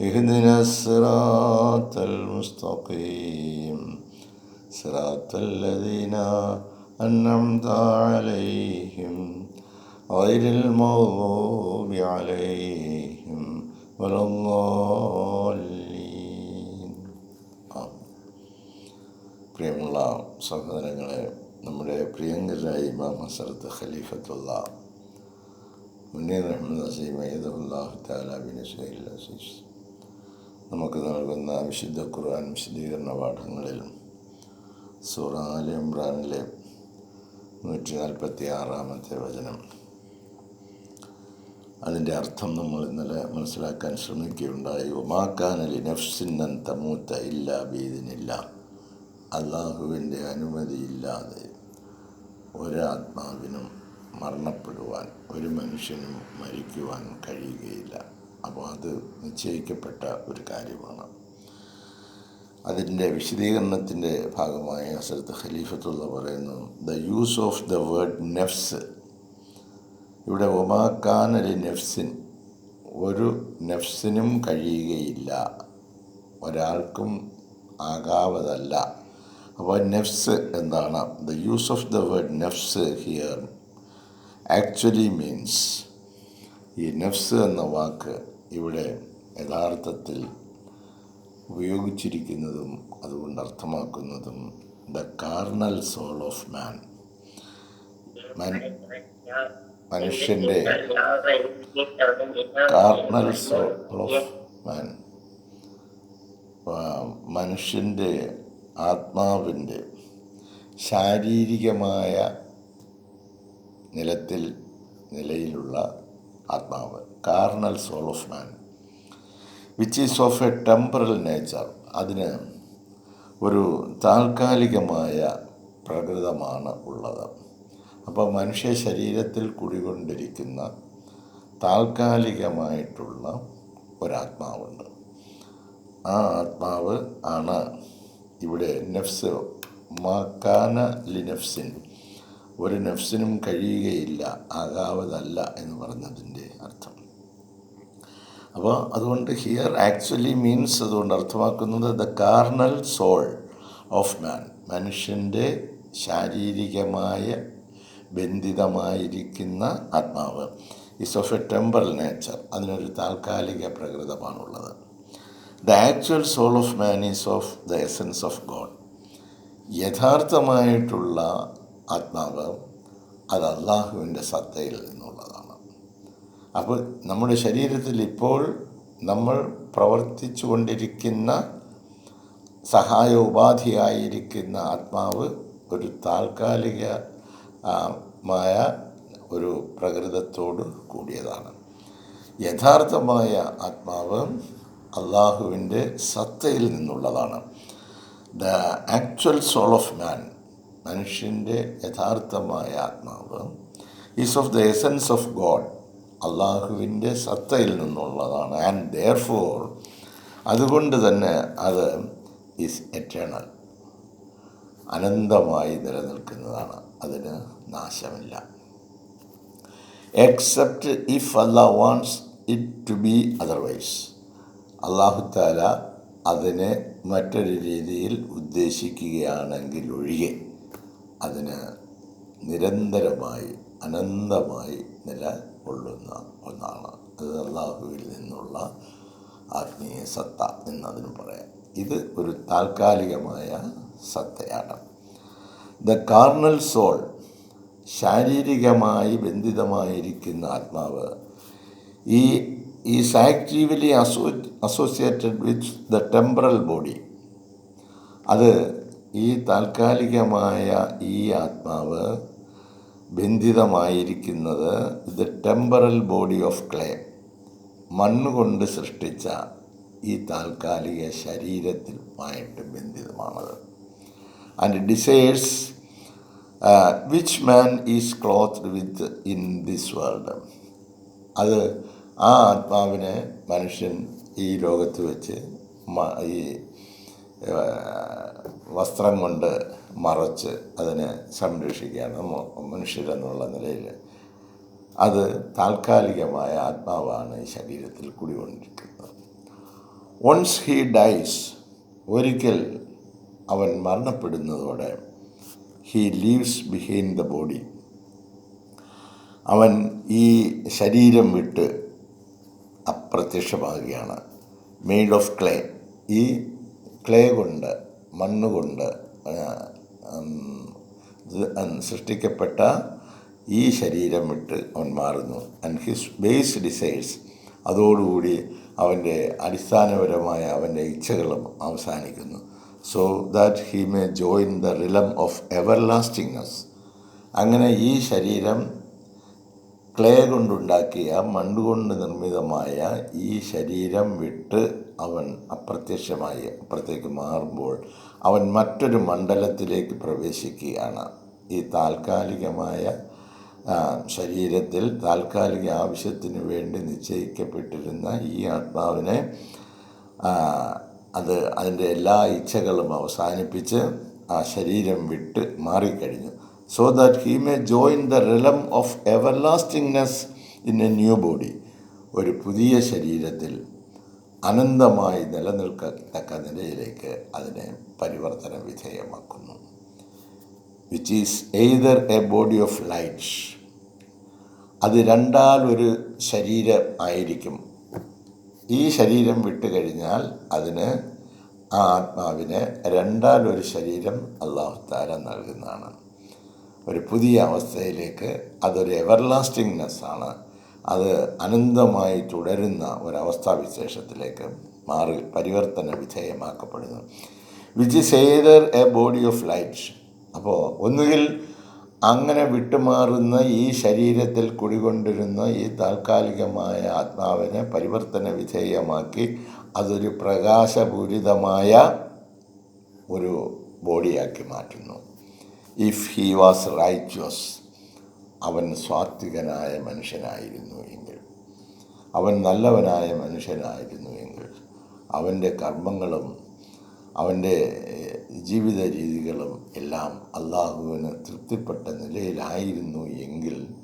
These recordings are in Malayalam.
اهدنا الصراط المستقيم صراط الذين أنعمت عليهم غير المغضوب عليهم ولا الضالين آمين. പ്രിയമുള്ള സഹോദരങ്ങളെ നമ്മുടെ പ്രിയങ്കരായ ഇമാം ഹസരത്ത് ഖലീഫത്തുള്ള മുന്നീർ അഹമ്മദ് അസീം അയ്യദുല്ലാഹു താലാബിൻ സുഹൈൽ അസീസ് നമുക്ക് നൽകുന്ന വിശുദ്ധ ഖുർആൻ വിശദീകരണ പാഠങ്ങളിൽ സൂറ ആലി ഇമ്രാനിലെ നൂറ്റി നാൽപ്പത്തി ആറാമത്തെ വചനം. അതിന്റെ അർത്ഥം നമ്മൾ ഇന്നലെ മനസ്സിലാക്കാൻ ശ്രമിക്കുകയുണ്ടായി. ഒമാക്കാനലി നഫ്സിന്നൻ തമൂത്ത ഇല്ല ബീദിനില്ല. അള്ളാഹുവിന്റെ അനുമതിയില്ലാതെ ഒരാത്മാവിനും മരണപ്പെടുവാൻ ഒരു മനുഷ്യനും മരിക്കുവാൻ കഴിയുകയില്ല. അപ്പോൾ അത് നിശ്ചയിക്കപ്പെട്ട ഒരു കാര്യമാണ്. അതിന്റെ വിശദീകരണത്തിന്റെ ഭാഗമായി ഹസരത്ത് ഖലീഫത്തുള്ള പറയുന്നു the use of the word നെഫ്സ് ഇവിടെ ഒമാക്കാനൊരു നെഫ്സിൻ ഒരു നെഫ്സിനും കഴിയുകയില്ല. ഒരാൾക്കും ആകാവതല്ല. അപ്പോൾ നെഫ്സ് എന്താണ്? The use of the word നെഫ്സ് here actually means ഈ നെഫ്സ് എന്ന വാക്ക് ഇവിടെ യഥാർത്ഥത്തിൽ ഉപയോഗിച്ചിരിക്കുന്നതും അതുകൊണ്ട് അർത്ഥമാക്കുന്നതും the carnal soul of man മനുഷ്യന്റെ കാർണൽ സോൾ ഓഫ് മാൻ മനുഷ്യന്റെ ആത്മാവിന്റെ ശാരീരികമായ നിലത്തിൽ നിലയിലുള്ള ആത്മാവ്. Carnal soul of man which is of a temporal nature അതിന് ഒരു താൽക്കാലികമായ പ്രകൃതമാണ് ഉള്ളത്. അപ്പോൾ മനുഷ്യ ശരീരത്തിൽ കുടികൊണ്ടിരിക്കുന്ന താൽക്കാലികമായിട്ടുള്ള ഒരാത്മാവുണ്ട്. ആ ആത്മാവ് ആണ് ഇവിടെ നെഫ്സ് മാക്കാന ലിനെഫ്സിൻ ഒരു നെഫ്സിനും കഴിയുകയില്ല ആകാവതല്ല എന്ന് പറഞ്ഞതിന് അപ്പോൾ അതുകൊണ്ട് ഹിയർ ആക്ച്വലി മീൻസ് അതുകൊണ്ട് അർത്ഥമാക്കുന്നത് the carnal soul of man മനുഷ്യന്റെ ശാരീരികമായ ബന്ധിതമായിരിക്കുന്ന ആത്മാവ്. Is of a temporal nature അതിനൊരു താൽക്കാലിക പ്രകൃതമാണുള്ളത്. The actual soul of man is of the essence of God യഥാർത്ഥമായിട്ടുള്ള ആത്മാവ് അത് അള്ളാഹുവിന്റെ സത്തയിൽ അപ്പോൾ നമ്മുടെ ശരീരത്തിൽ ഇപ്പോൾ നമ്മൾ പ്രവർത്തിച്ചു കൊണ്ടിരിക്കുന്ന സഹായ ഉപാധിയായിരിക്കുന്ന ആത്മാവ് ഒരു താൽക്കാലികമായ ഒരു പ്രകൃതത്തോട് കൂടിയതാണ്. യഥാർത്ഥമായ ആത്മാവ് അള്ളാഹുവിന്റെ സത്തയിൽ നിന്നുള്ളതാണ്. The actual soul of man മനുഷ്യന്റെ യഥാർത്ഥമായ ആത്മാവ് is of the essence of God അള്ളാഹുവിന്റെ സത്തയിൽ നിന്നുള്ളതാണ്. ആൻഡ് ദെയർ ഫോർ അതുകൊണ്ട് തന്നെ അത് ഈസ് എറ്റേണൽ അനന്തമായി നിലനിൽക്കുന്നതാണ്. അതിന് നാശമില്ല. Except if Allah wants it to be otherwise അള്ളാഹുത്താല അതിനെ മറ്റൊരു രീതിയിൽ ഉദ്ദേശിക്കുകയാണെങ്കിൽ ഒഴികെ അതിന് നിരന്തരമായി അനന്തമായി നിലകൊള്ളുന്ന ഒന്നാണ്. അത് അള്ളാഹുവിൽ നിന്നുള്ള ആത്മീയ സത്ത എന്നതിന് പറയാം. ഇത് ഒരു താൽക്കാലികമായ സത്തയാണ്. ദ കാർണൽ സോൾ ശാരീരികമായി ബന്ധിതമായിരിക്കുന്ന ആത്മാവ് ഈ ഈ actively asso associated with the temporal body അത് ഈ താൽക്കാലികമായ ഈ ആത്മാവ് ബന്ധിതമായിരിക്കുന്നത് the temporal body of clay. മണ്ണുകൊണ്ട് സൃഷ്ടിച്ച ഈ താൽക്കാലിക ശരീരത്തിലുമായിട്ട് ബന്ധിതമാണത്. And decides which man is cloth with in this world അത് ആ ആത്മാവിനെ മനുഷ്യൻ ഈ ലോകത്ത് വെച്ച് ഈ വസ്ത്രം കൊണ്ട് മറച്ച് അതിനെ സംരക്ഷിക്കുകയാണ് മനുഷ്യരെന്നുള്ള നിലയിൽ. അത് താൽക്കാലികമായ ആത്മാവാണ് ഈ ശരീരത്തിൽ കുടികൊണ്ടിരിക്കുന്നത്. വൺസ് ഹീ ഡൈസ് ഒരിക്കൽ അവൻ മരണപ്പെടുന്നതോടെ he leaves behind the body അവൻ ഈ ശരീരം വിട്ട് അപ്രത്യക്ഷമാകുകയാണ്. മെയ്ഡ് ഓഫ് ക്ലേ ഈ ക്ലേ കൊണ്ട് മണ്ണുകൊണ്ട് സൃഷ്ടിക്കപ്പെട്ട ഈ ശരീരം വിട്ട് അവൻ മാറുന്നു. ആൻഡ് ഹിസ് ബേസ് ഡിസൈഡ്സ് അതോടുകൂടി അവന്റെ അടിസ്ഥാനപരമായ അവന്റെ ഇച്ഛകളും അവസാനിക്കുന്നു. So that he may join the realm of everlastingness അങ്ങനെ ഈ ശരീരം ക്ലേ കൊണ്ടുണ്ടാക്കിയ മണ്ണുകൊണ്ട് നിർമ്മിതമായ ഈ ശരീരം വിട്ട് അവൻ അപ്രത്യക്ഷമായി അപ്പുറത്തേക്ക് മാറുമ്പോൾ അവൻ മറ്റൊരു മണ്ഡലത്തിലേക്ക് പ്രവേശിക്കുകയാണ്. ഈ താൽക്കാലികമായ ശരീരത്തിൽ താൽക്കാലിക ആവശ്യത്തിന് വേണ്ടി നിശ്ചയിക്കപ്പെട്ടിരുന്ന ഈ ആത്മാവിനെ അത് അതിന്റെ എല്ലാ ഇച്ഛകളും അവസാനിപ്പിച്ച് ആ ശരീരം വിട്ട് മാറിക്കഴിഞ്ഞു. So that he may join the realm of everlastingness in a new body ഒരു പുതിയ ശരീരത്തിൽ അനന്തമായി നിലനിൽക്കത്തക്ക നിലയിലേക്ക് അതിനെ പരിവർത്തന വിധേയമാക്കുന്നു. Which is either a body of light അത് രണ്ടാൽ ഒരു ശരീരം ആയിരിക്കും. ഈ ശരീരം വിട്ട് കഴിഞ്ഞാൽ അതിന് ആ ആത്മാവിന് രണ്ടാൽ ഒരു ശരീരം അള്ളാഹുത്താര നൽകുന്നതാണ്. ഒരു പുതിയ അവസ്ഥയിലേക്ക് അതൊരു എവർലാസ്റ്റിങ്നെസ് ആണ്. അത് അനന്തമായി തുടരുന്ന ഒരവസ്ഥാവിശേഷത്തിലേക്ക് മാറി പരിവർത്തന വിധേയമാക്കപ്പെടുന്നു. Which is either a body of light. അപ്പോൾ ഒന്നുകിൽ അങ്ങനെ വിട്ടുമാറുന്ന ഈ ശരീരത്തിൽ കുടികൊണ്ടിരുന്ന ഈ താൽക്കാലികമായ ആത്മാവിനെ പരിവർത്തന വിധേയമാക്കി അതൊരു പ്രകാശപൂരിതമായ ഒരു ബോഡിയാക്കി മാറ്റുന്നു. ഇഫ് ഹി വാസ് റൈറ്റ്വസ് അവൻ സ്വാത്വികനായ മനുഷ്യനായിരുന്നു എങ്കിൽ. അവൻ നല്ലവനായ മനുഷ്യനായിരുന്നു എങ്കിൽ. അവന്റെ കർമ്മങ്ങളും അവന്റെ ജീവിത രീതികളും എല്ലാം അള്ളാഹുവിന് തൃപ്തിപ്പെട്ട നിലയിലായിരുന്നു എങ്കിൽ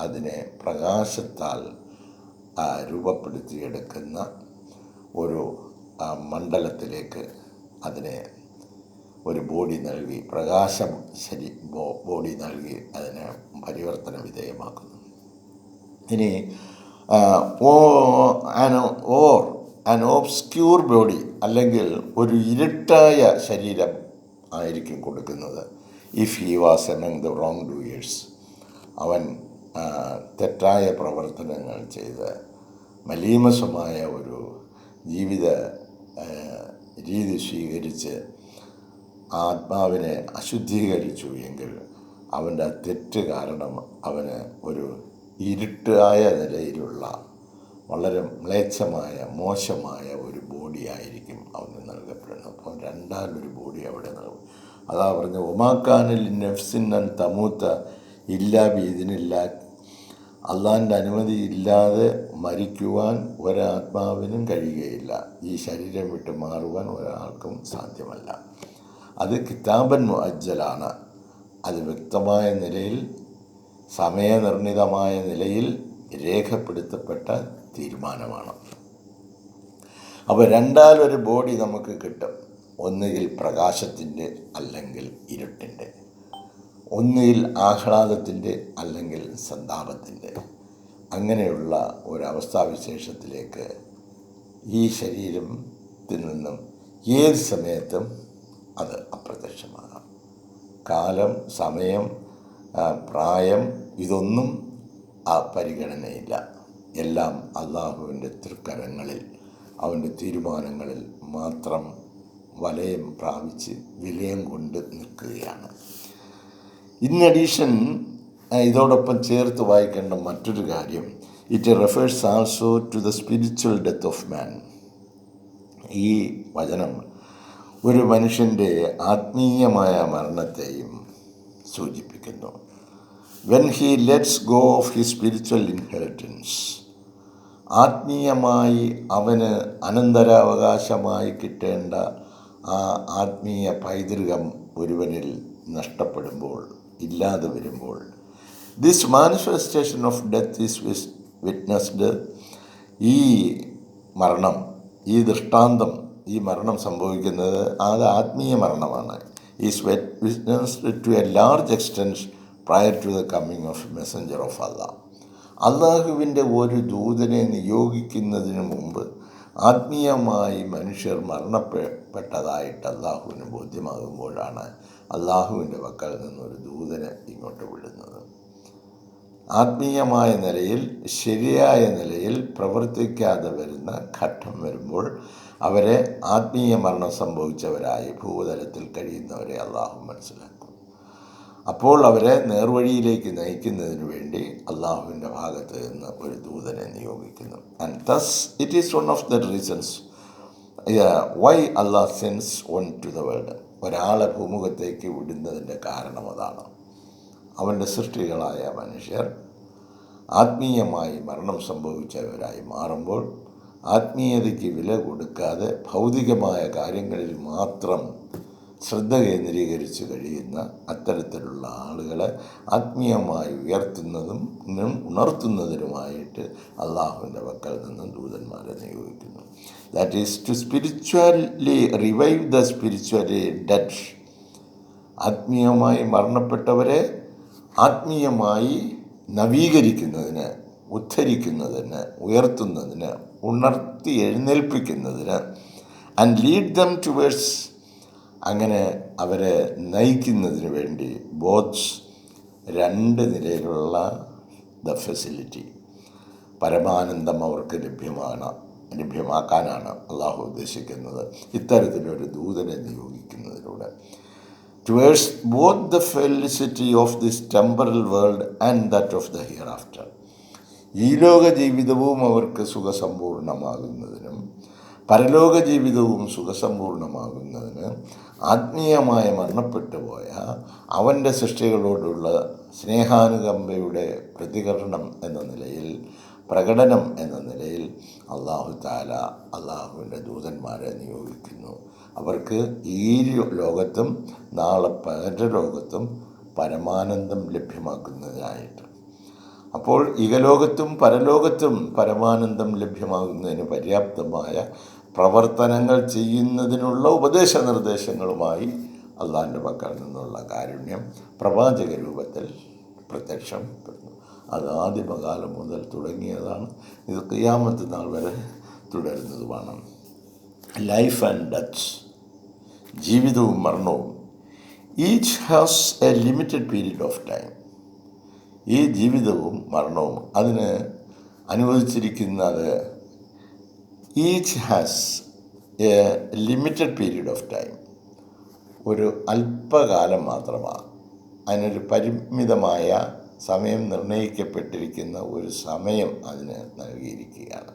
അതിനെ പ്രകാശത്താൽ രൂപപ്പെടുത്തിയെടുക്കുന്ന ഒരു മണ്ഡലത്തിലേക്ക് അതിനെ ഒരു ബോഡി നൽകി പ്രകാശം ശരി ബോഡി നൽകി അതിനെ പരിവർത്തന വിധേയമാക്കുന്നു. ഇനി ഓ an or an obscure body അല്ലെങ്കിൽ ഒരു ഇരുട്ടായ ശരീരം ആയിരിക്കും കൊടുക്കുന്നത്. If he was among the wrong doers അവൻ തെറ്റായ പ്രവർത്തനങ്ങൾ ചെയ്ത് മലീമസമായ ഒരു ജീവിത രീതി സ്വീകരിച്ച് ആത്മാവിനെ അശുദ്ധീകരിച്ചു എങ്കിൽ അവന്റെ തെറ്റ് കാരണം അവന് ഒരു ഇരുട്ടായ നിലയിലുള്ള വളരെ മ്ലേച്ഛമായ മോശമായ ഒരു ബോഡിയായിരിക്കും അവന് നൽകപ്പെടുന്നത്. അപ്പം രണ്ടാലൊരു ബോഡി അവിടെ നൽകും അതാ പറഞ്ഞ ഒമാക്കാനിൽ നെഫ്സിന്നൻ തമൂത്ത ഇല്ലാ ബീതിനില്ല അള്ളാന്റെ അനുമതി ഇല്ലാതെ മരിക്കുവാൻ ഒരാത്മാവിനും കഴിയുകയില്ല. ഈ ശരീരം വിട്ട് മാറുവാൻ ഒരാൾക്കും സാധ്യമല്ല. അത് കിതാബൻ മുഅജ്ജലാണ്. അത് വ്യക്തമായ നിലയിൽ സമയനിർണിതമായ നിലയിൽ രേഖപ്പെടുത്തപ്പെട്ട തീരുമാനമാണ്. അപ്പോൾ രണ്ടാലൊരു ബോഡി നമുക്ക് കിട്ടും. ഒന്നുകിൽ പ്രകാശത്തിന്റെ അല്ലെങ്കിൽ ഇരുട്ടിന്റെ. ഒന്നുകിൽ ആഹ്ലാദത്തിന്റെ അല്ലെങ്കിൽ സന്താപത്തിന്റെ. അങ്ങനെയുള്ള ഒരവസ്ഥാവിശേഷത്തിലേക്ക് ഈ ശരീരത്തിൽ നിന്നും ഏത് സമയത്തും അത് അപ്രത്യക്ഷമാകാം കാലം സമയം പ്രായം ഇതൊന്നും ആ പരിഗണനയില്ല. എല്ലാം അള്ളാഹുവിന്റെ തൃക്കരങ്ങളിൽ അവന്റെ തീരുമാനങ്ങളിൽ മാത്രം വലയം പ്രാപിച്ച് വിലയം കൊണ്ട് നിൽക്കുകയാണ്. ഇൻ അഡീഷൻ ഇതോടൊപ്പം ചേർത്ത് വായിക്കേണ്ട മറ്റൊരു കാര്യം it refers also to the spiritual death of man. ഈ വചനം ഒരു മനുഷ്യന്റെ ആത്മീയമായ മരണത്തെയും സൂചിപ്പിക്കുന്നു. When he lets go of he spiritual inheritance ആത്മീയമായി അവന് അനന്തരാവകാശമായി കിട്ടേണ്ട ആ ആത്മീയ പൈതൃകം ഒരുവനിൽ നഷ്ടപ്പെടുമ്പോൾ ഇല്ലാതെ വരുമ്പോൾ this manifestation of death is wis witnessed ഈ മരണം ഈ ദൃഷ്ടാന്തം ഈ മരണം സംഭവിക്കുന്നത് അത് ആത്മീയ മരണമാണ്. Is witnessed to a large extent prior to the coming of messenger of Allah അള്ളാഹുവിന്റെ ഒരു ദൂതനെ നിയോഗിക്കുന്നതിന് മുമ്പ് ആത്മീയമായി മനുഷ്യർ മരണപ്പെട്ടതായിട്ട് അള്ളാഹുവിന് ബോധ്യമാകുമ്പോഴാണ് അള്ളാഹുവിന്റെ പക്കൽ നിന്നൊരു ദൂതനെ ഇങ്ങോട്ട് വിടുന്നത്. ആത്മീയമായ നിലയിൽ ശരിയായ നിലയിൽ പ്രവർത്തിക്കാതെ വരുന്ന ഘട്ടം വരുമ്പോൾ അവരെ ആത്മീയ മരണം സംഭവിച്ചവരായി ഭൂതലത്തിൽ കഴിയുന്നവരെ അള്ളാഹു മനസ്സിലാക്കും. അപ്പോൾ അവരെ നേർവഴിയിലേക്ക് നയിക്കുന്നതിന് വേണ്ടി അള്ളാഹുവിന്റെ ഭാഗത്ത് നിന്ന് ഒരു ദൂതനെ നിയോഗിക്കുന്നു. And thus it is one of the reasons why Allah sends one to the world ഒരാളെ ഭൂമുഖത്തേക്ക് വിടുന്നതിന്റെ കാരണം അതാണ്. അവന്റെ സൃഷ്ടികളായ മനുഷ്യർ ആത്മീയമായി മരണം സംഭവിച്ചവരായി മാറുമ്പോൾ ആത്മീയതയ്ക്ക് വില കൊടുക്കാതെ ഭൗതികമായ കാര്യങ്ങളിൽ മാത്രം ശ്രദ്ധ കേന്ദ്രീകരിച്ച് കഴിയുന്ന അത്തരത്തിലുള്ള ആളുകളെ ആത്മീയമായി ഉയർത്തുന്നതും ഉണർത്തുന്നതിനുമായിട്ട് അള്ളാഹുവിന്റെ പക്കൽ നിന്നും ദൂതന്മാരെ നിയോഗിക്കുന്നു. That is to spiritually revive the spiritually dead ആത്മീയമായി മരണപ്പെട്ടവരെ ആത്മീയമായി നവീകരിക്കുന്നതിന് ഉദ്ധരിക്കുന്നതിന് ഉയർത്തുന്നതിന് ഉണർത്തി എഴുന്നേൽപ്പിക്കുന്നതിന് ആൻഡ് ലീഡ് ദം ടുവേഴ്സ് അങ്ങനെ അവരെ നയിക്കുന്നതിന് വേണ്ടി ബോത്ത്സ് രണ്ട് നിലയിലുള്ള ദ ഫെസിലിറ്റി പരമാനന്ദം അവർക്ക് ലഭ്യമാണ് ലഭ്യമാക്കാനാണ് അള്ളാഹു ഉദ്ദേശിക്കുന്നത്. ഇത്തരത്തിലൊരു ദൂതനെ നിയോഗിക്കുന്നതിലൂടെ. Towards both the felicity of this temporal world and that of the hereafter ഈ ലോക ജീവിതവും അവർക്ക് സുഖസമ്പൂർണമാകുന്നതിനും പരലോക ജീവിതവും സുഖസമ്പൂർണമാകുന്നതിന് ആത്മീയമായ മരണപ്പെട്ടു പോയ അവന്റെ സൃഷ്ടികളോടുള്ള സ്നേഹാനുകമ്പയുടെ പ്രതികരണം എന്ന നിലയിൽ പ്രകടനം എന്ന നിലയിൽ അള്ളാഹു താല അള്ളാഹുവിന്റെ ദൂതന്മാരെ നിയോഗിക്കുന്നു. അവർക്ക് ഈ ലോകത്തും നാളെ പരലോകത്തും പരമാനന്ദം ലഭ്യമാക്കുന്നതിനായിട്ട് അപ്പോൾ ഇഹലോകത്തും പരലോകത്തും പരമാനന്ദം ലഭ്യമാകുന്നതിന് പര്യാപ്തമായ പ്രവർത്തനങ്ങൾ ചെയ്യുന്നതിനുള്ള ഉപദേശ നിർദ്ദേശങ്ങളുമായി അള്ളാഹിന്റെ പക്കൽ നിന്നുള്ള കാരുണ്യം പ്രവാചക രൂപത്തിൽ പ്രത്യക്ഷപ്പെടുന്നു അത് ആദിമകാലം മുതൽ തുടങ്ങിയതാണ്. ഇത് ക്രിയാമത്ത് നാൾ വരെ തുടരുന്നതുമാണ്. ലൈഫ് ആൻഡ് ഡച്ച് ജീവിതവും മരണവും each has a limited period of time ഈ ജീവിതവും മരണവും അതിന് അനുവദിച്ചിരിക്കുന്നത് each has a limited period of time. ഒരു അല്പകാലം മാത്രമാണ്. അതിനൊരു പരിമിതമായ സമയം നിർണയിക്കപ്പെട്ടിരിക്കുന്ന ഒരു സമയം അതിന് നൽകിയിരിക്കുകയാണ്.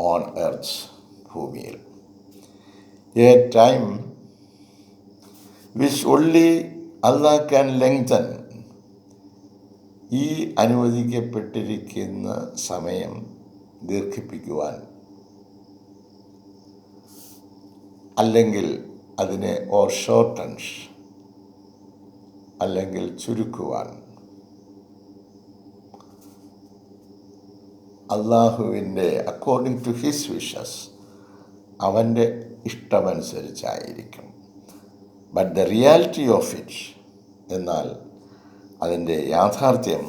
ഓൺ എർത്ത് ഭൂമിയിൽ. A time which only Allah can lengthen ഈ അനുവദിക്കപ്പെട്ടിരിക്കുന്ന സമയം ദീർഘിപ്പിക്കുവാൻ അല്ലെങ്കിൽ അതിനെ ഓർ ഷോർട്ടൻസ് അല്ലെങ്കിൽ ചുരുക്കുവാൻ അള്ളാഹുവിന്റെ അക്കോർഡിംഗ് ടു ഹിസ് വിഷസ് അവന്റെ ഇഷ്ടമനുസരിച്ചായിരിക്കും. But the reality of it എന്നാൽ അതിന്റെ യാഥാർത്ഥ്യം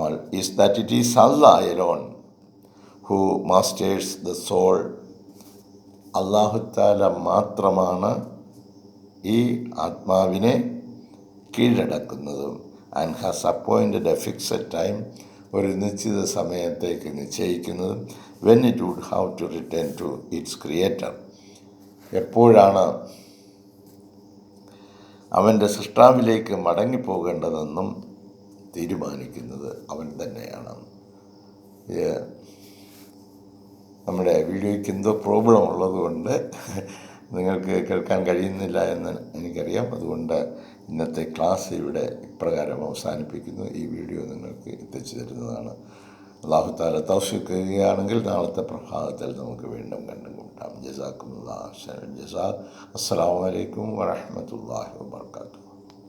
all is that it is Allah alone who masters the soul അള്ളാഹുത്താല മാത്രമാണ് ഈ ആത്മാവിനെ കീഴടക്കുന്നതും. And has appointed a fixed time ഒരു നിശ്ചിത സമയത്തേക്ക് നിശ്ചയിക്കുന്നതും. When it would have to return to its creator എപ്പോഴാണ് അവന്റെ സൃഷ്ടാവിലേക്ക് മടങ്ങിപ്പോകേണ്ടതെന്നും തീരുമാനിക്കുന്നത് അവൻ തന്നെയാണ്. നമ്മുടെ വീഡിയോയ്ക്ക് എന്തോ പ്രോബ്ലം ഉള്ളതുകൊണ്ട് നിങ്ങൾക്ക് കേൾക്കാൻ കഴിയുന്നില്ല എന്ന് എനിക്കറിയാം. അതുകൊണ്ട് ഇന്നത്തെ ക്ലാസ് ഇവിടെ ഇപ്രകാരം അവസാനിപ്പിക്കുന്നു. ഈ വീഡിയോ നിങ്ങൾക്ക് എത്തിച്ചു തരുന്നതാണ്. അള്ളാഹു താല തൗഷിക്കുകയാണെങ്കിൽ നാളത്തെ പ്രഭാതത്തിൽ നമുക്ക് വീണ്ടും കണ്ടുമുട്ടാം. جزاكم الله خير الجزاء السلام عليكم ورحمة الله وبركاته.